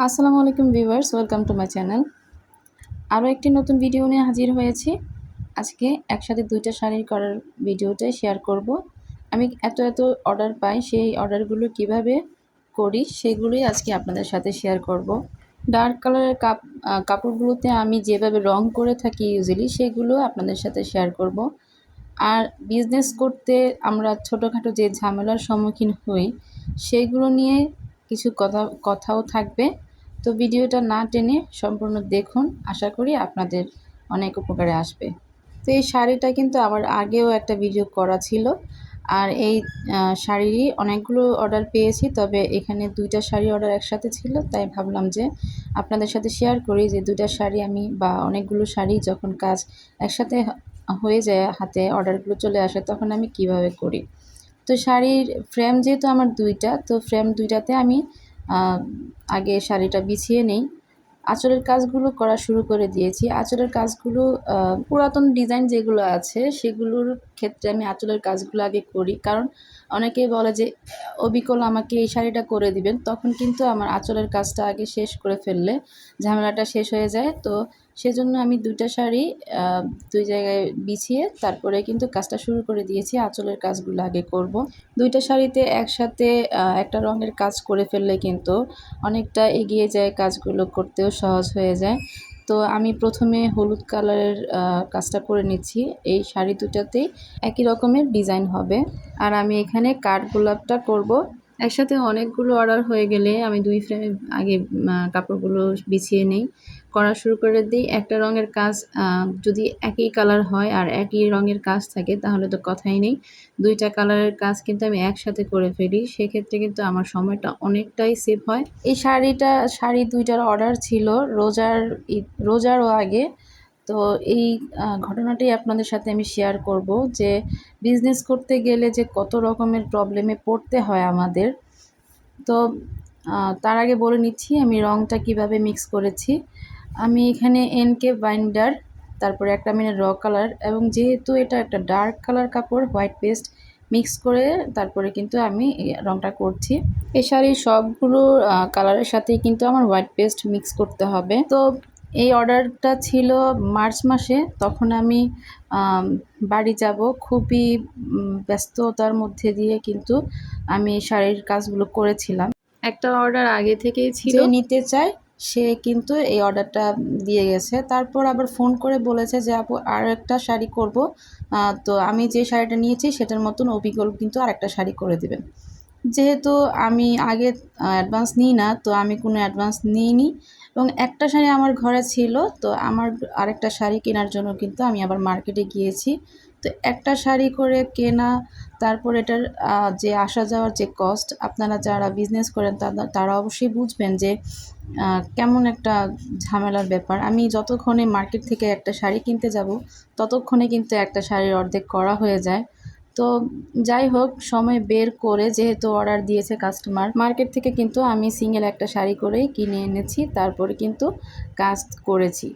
আসসালামু আলাইকুম viewers, welcome to my channel. আরও একটি নতুন ভিডিও নিয়ে হাজির হয়েছি। আজকে একসাথে দুইটা শাড়ি করার ভিডিওটাই শেয়ার করব। আমি এত এত অর্ডার পাই, সেই অর্ডারগুলো কীভাবে করি সেগুলোই আজকে আপনাদের সাথে শেয়ার করব। ডার্ক কালারের কাপ কাপড়গুলোতে আমি যেভাবে রং করে থাকি ইউজুয়ালি সেগুলো আপনাদের সাথে শেয়ার করব। আর বিজনেস করতে আমরা ছোটোখাটো যে ঝামেলার সম্মুখীন হই, সেগুলো নিয়ে কিছু কথা, কথাও থাকবে। তো ভিডিওটা না টেনে সম্পূর্ণ দেখুন। আশা করি আপনাদের অনেক উপকারে আসবে। তো এই শাড়িটা কিন্তু আমার আগেও একটা ভিডিও করা ছিল। আর এই শাড়িরই অনেকগুলো অর্ডার পেয়েছি। তবে এখানে দুইটা শাড়ি অর্ডার একসাথে ছিল। তাই ভাবলাম যে আপনাদের সাথে শেয়ার করি যে দুইটা শাড়ি আমি বা অনেকগুলো শাড়ি যখন কাজ একসাথে হয়ে যায় হাতে অর্ডারগুলো চলে আসে, তখন আমি কীভাবে করি? তো শাড়ির ফ্রেম যেহেতু আমার দুইটা, তো ফ্রেম দুইটাতে আমি আগে শাড়িটা বিছিয়ে নেই। আঁচলের কাজগুলো করা শুরু করে দিয়েছি। আঁচলের কাজগুলো পুরাতন ডিজাইন যেগুলো আছে, সেগুলোর ক্ষেত্রে আমি আঁচলের কাজগুলো আগে করি। কারণ অনেকেই বলে যে, অবিকল আমাকে এই শাড়িটা করে দিবেন। তখন কিন্তু আমার আঁচলের কাজটা আগে শেষ করে ফেললে ঝামেলাটা শেষ হয়ে যায়। তো সেজন্য আমি দুইটা শাড়ি দুই জায়গায় বিছিয়ে তারপরে কিন্তু কাজটা শুরু করে দিয়েছি, আঁচলের কাজগুলো আগে করব। দুইটা শাড়িতে একসাথে একটা রঙের কাজ করে ফেললে কিন্তু অনেকটা এগিয়ে যায়, কাজগুলো করতেও সহজ হয়ে যায়। তো আমি প্রথমে হলুদ কালারের কাজটা করে নিচ্ছি। এই শাড়ি দুটাতেই একই রকমের ডিজাইন হবে। আর আমি এখানে কাঠ গোলাপটা করব। একসাথে অনেকগুলো অর্ডার হয়ে গেলে আমি দুই ফ্রেমে আগে কাপড়গুলো বিছিয়ে নিই। করা শুরু করে দিই। একটা রঙের কাজ যদি একই কালার হয় আর একই রঙের কাজ থাকে, তাহলে তো কথাই নেই। দুইটা কালারের কাজ কিন্তু আমি একসাথে করে ফেলি। সেক্ষেত্রে কিন্তু আমার সময়টা অনেকটাই সেভ হয়। এই শাড়িটা, শাড়ি দুইটার অর্ডার ছিল রোজার রোজারও আগে। তো এই ঘটনাটি আপনাদের সাথে আমি শেয়ার করব যে বিজনেস করতে গেলে যে কত রকমের প্রবলেমে পড়তে হয় আমাদের। তো তার আগে বলে নিচ্ছি আমি রঙটা কীভাবে মিক্স করেছি। আমি এখানে এনকে বাইন্ডার তারপরে একটা মিনে র কালার এবং যেহেতু এটা একটা ডার্ক কালার কাপড় হোয়াইট পেস্ট মিক্স করে তারপরে কিন্তু আমি রঙটা করছি। এই শাড়ির সবগুলো কালারের সাথেই কিন্তু আমার হোয়াইট পেস্ট মিক্স করতে হবে। তো এই অর্ডারটা ছিল মার্চ মাসে তখন আমি বাড়ি যাব। খুবই ব্যস্ততার মধ্যে দিয়ে কিন্তু আমি শাড়ির কাজগুলো করেছিলাম। একটা অর্ডার আগে থেকেই ছিল? নিতে চাই সে কিন্তু এই অর্ডারটা দিয়ে গেছে। তারপর আবার ফোন করে বলেছে যে, আপু, আর একটা শাড়ি করব। তো আমি যে শাড়িটা নিয়েছি, সেটার মতন অবিকল কিন্তু আর একটা শাড়ি করে দেবেন। যেহেতু আমি আগে অ্যাডভান্স নিই না, তো আমি কোনো অ্যাডভান্স নিইনি। এবং একটা শাড়ি আমার ঘরে ছিল, তো আমার আরেকটা শাড়ি কেনার জন্য কিন্তু আমি আবার মার্কেটে গিয়েছি। তো একটা শাড়ি করে কেনা তারপর এটার যে আসা যাওয়ার যে কস্ট আপনারা যারা বিজনেস করেন তারা তারা অবশ্যই বুঝবেন যে কেমন একটা ঝামেলার ব্যাপার। আমি যতক্ষণে মার্কেট থেকে একটা শাড়ি কিনতে যাব, ততক্ষণে কিন্তু একটা শাড়ির অর্ধেক করা হয়ে যায়। তো যাই হোক, সময় বের করে যেহেতু অর্ডার দিয়েছে কাস্টমার মার্কেট থেকে কিন্তু আমি সিঙ্গেল একটা শাড়ি করেই কিনে এনেছি, তারপরে কিন্তু কাজ করেছি।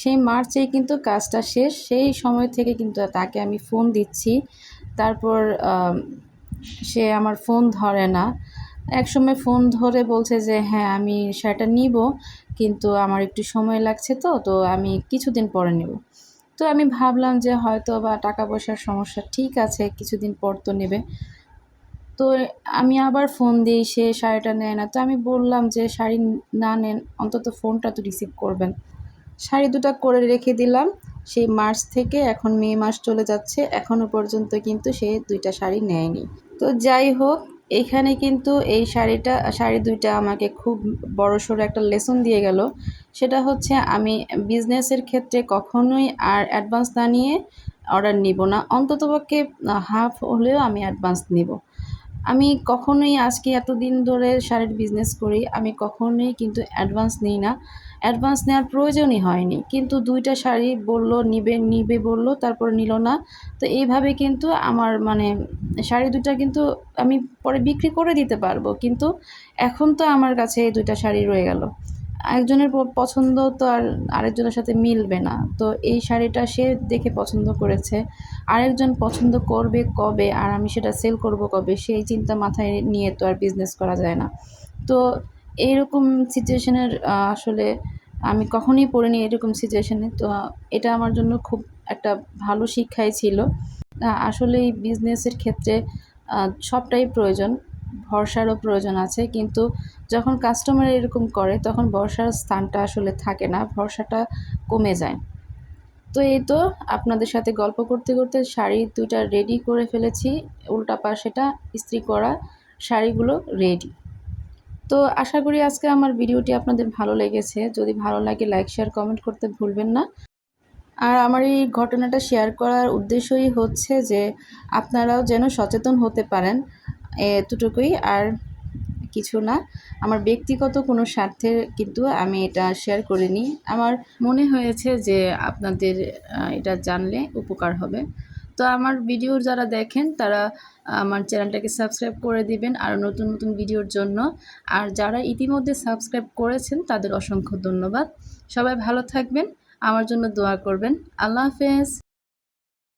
সেই মার্চেই কিন্তু কাজটা শেষ, সেই সময় থেকে কিন্তু তাকে আমি ফোন দিচ্ছি। তারপর সে আমার ফোন ধরে না। একসময় ফোন ধরে বলছে যে হ্যাঁ আমি শাড়িটা নিব, কিন্তু আমার একটু সময় লাগছে তো তো আমি কিছুদিন পরে নেব। তো আমি ভাবলাম যে হয়তো বা টাকা পয়সার সমস্যা ঠিক আছে, কিছুদিন পর তো নেবে। তো আমি আবার ফোন দিই, সে শাড়িটা নেয় না। তো আমি বললাম যে, শাড়ি না নেন, অন্তত ফোনটা তো রিসিভ করবেন। শাড়ি দুটা করে রেখে দিলাম। সেই মার্চ থেকে এখন মে মাস চলে যাচ্ছে এখনও পর্যন্ত কিন্তু সে দুইটা শাড়ি নেয়নি। তো যাই হোক, এখানে কিন্তু এই শাড়িটা, শাড়ি দুইটা আমাকে খুব বড় সড়ো একটা লেসন দিয়ে গেল। সেটা হচ্ছে আমি বিজনেসের ক্ষেত্রে কখনোই আর অ্যাডভান্স না নিয়ে অর্ডার নিব না। অন্ততপক্ষে হাফ হলেও আমি অ্যাডভান্স নিব। আমি কখনোই আজকে এতদিন ধরে শাড়ির বিজনেস করি, আমি কখনোই কিন্তু অ্যাডভান্স নিই না। অ্যাডভান্স নেওয়ার প্রয়োজনই হয়নি। কিন্তু দুইটা শাড়ি বলল, নিবে নিবে বলল, তারপর নিল না। তো এইভাবে কিন্তু আমার মানে শাড়ি দুটা কিন্তু আমি পরে বিক্রি করে দিতে পারব। কিন্তু এখন তো আমার কাছে এই দুইটা শাড়ি রয়ে গেল। একজনের পছন্দ তো আর আরেকজনের সাথে মিলবে না। তো এই শাড়িটা সে দেখে পছন্দ করেছে। আরেকজন পছন্দ করবে কবে আর আমি সেটা সেল করব কবে, সেই চিন্তা মাথায় নিয়ে তো আর বিজনেস করা যায় না। তো এইরকম সিচুয়েশনের আসলে আমি কখনোই পড়িনি এরকম সিচুয়েশনে তো এটা আমার জন্য খুব একটা ভালো শিক্ষাই ছিল। আসলে এই বিজনেসের ক্ষেত্রে সবটাই প্রয়োজন। ভরসারও প্রয়োজন আছে, কিন্তু যখন কাস্টমার এরকম করে, তখন ভরসার স্থানটা আসলে থাকে না, ভরসাটা কমে যায়। তো এই তো আপনাদের সাথে গল্প করতে করতে শাড়ি দুটা রেডি করে ফেলেছি, উল্টা পাশেটা ইস্ত্রি করা, শাড়িগুলো রেডি তো আশা করি আজকে আমার ভিডিওটি আপনাদের ভালো লেগেছে, যদি ভালো লাগে লাইক শেয়ার কমেন্ট করতে ভুলবেন না। আর আমার এই ঘটনাটা শেয়ার করার উদ্দেশ্যই হচ্ছে যে, আপনারাও যেন সচেতন হতে পারেন এতটুকুই আর কিছু না। আমার ব্যক্তিগত কোনো স্বার্থে কিন্তু আমি এটা শেয়ার করিনি। আমার মনে হয়েছে যে আপনাদের এটা জানলে উপকার হবে। তো আমার ভিডিও যারা দেখেন, তারা আমার চ্যানেলটাকে সাবস্ক্রাইব করে দিবেন আর নতুন নতুন ভিডিওর জন্য। আর যারা ইতিমধ্যে সাবস্ক্রাইব করেছেন, তাদের অসংখ্য ধন্যবাদ। সবাই ভালো থাকবেন, আমার জন্য দোয়া করবেন। আল্লাহ হাফেজ।